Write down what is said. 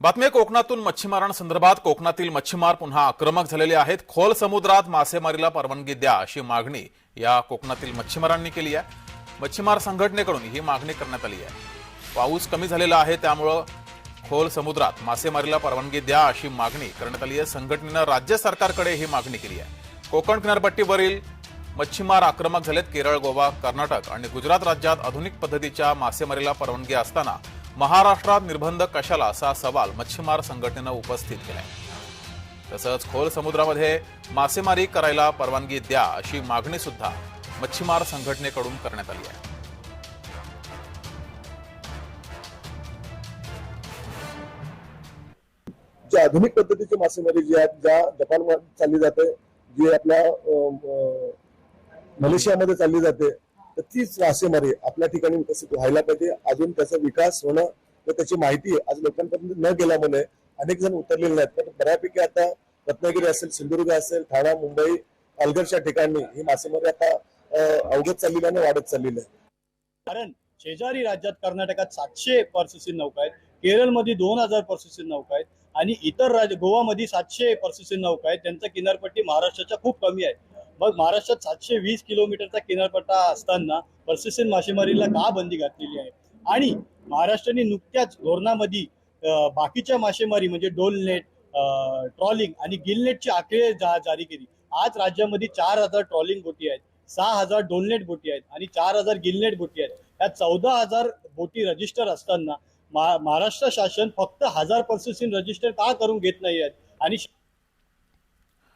बातमी कोकणातून मच्छीमारांसंदर्भात कोकणातील मच्छीमार पुन्हा आक्रमक झालेले आहेत. खोल समुद्रात मासेमारीला परवानगी द्या अशी मागणी या कोकणातील मच्छीमारांनी केली आहे. मच्छीमार संघटनेकडून ही मागणी करण्यात आली आहे. पाऊस कमी झालेला आहे त्यामुळं खोल समुद्रात मासेमारीला परवानगी द्या अशी मागणी करण्यात आली आहे. संघटनेनं राज्य सरकारकडे ही मागणी केली आहे. कोकण किनारपट्टीवरील मच्छीमार आक्रमक झालेत केरळ गोवा कर्नाटक आणि गुजरात राज्यात आधुनिक पद्धतीच्या मासेमारीला परवानगी असताना महाराष्ट्रात निर्बंध कशाला असा सवाल मच्छीमार संघटनेनं उपस्थित केलाय. तसंच खोल समुद्रामध्ये मासेमारी करायला परवानगी द्या अशी मागणी सुद्धा मच्छीमार संघटनेकडून करण्यात आली आहे. जे आधुनिक पद्धतीची मासेमारी जी आहे ज्या जपान चालली जाते जी आपल्या मलेशियामध्ये चालली जाते तर तीच मासेमारी आपल्या ठिकाणी विकसित व्हायला पाहिजे. अजून त्याचा विकास होणं व त्याची माहिती आज लोकांपर्यंत न गेल्यामुळे अनेक जण उतरलेले नाहीत. पण बऱ्यापैकी आता रत्नागिरी असेल सिंधुदुर्ग असेल ठाणा मुंबई पालघरच्या ठिकाणी ही मासेमारी आता अवघत अवगत चाललेली आणि वाढत चाललेली आहे. कारण शेजारी राज्यात कर्नाटकात सातशे पर्सेसिन नौका आहेत. केरळमध्ये दोन हजार पर्सेसिन नौका आहेत. आणि इतर राज्य गोवामध्ये सातशे पर्सेसिन नौका आहेत. त्यांचा किनारपट्टी महाराष्ट्राच्या खूप कमी आहे. मग महाराष्ट्रात सातशे वीस किलोमीटरचा किनारपट्टा असताना पर्सिस्टंट मासेमारीला का बंदी घातलेली आहे? आणि महाराष्ट्राने नुकत्याच धोरणामध्ये बाकीच्या मासेमारी म्हणजे डोल नेट ट्रॉलिंग आणि गिल नेटची आकडे जा जारी केली. आज राज्यामध्ये चार हजार ट्रॉलिंग बोटी आहेत सहा हजार डोलनेट बोटी आहेत आणि चार हजार गिलनेट बोटी आहेत. या चौदा हजार बोटी रजिस्टर असताना महाराष्ट्र शासन फक्त हजार पर्सेंट रजिस्टर का करून घेत नाही आहेत? आणि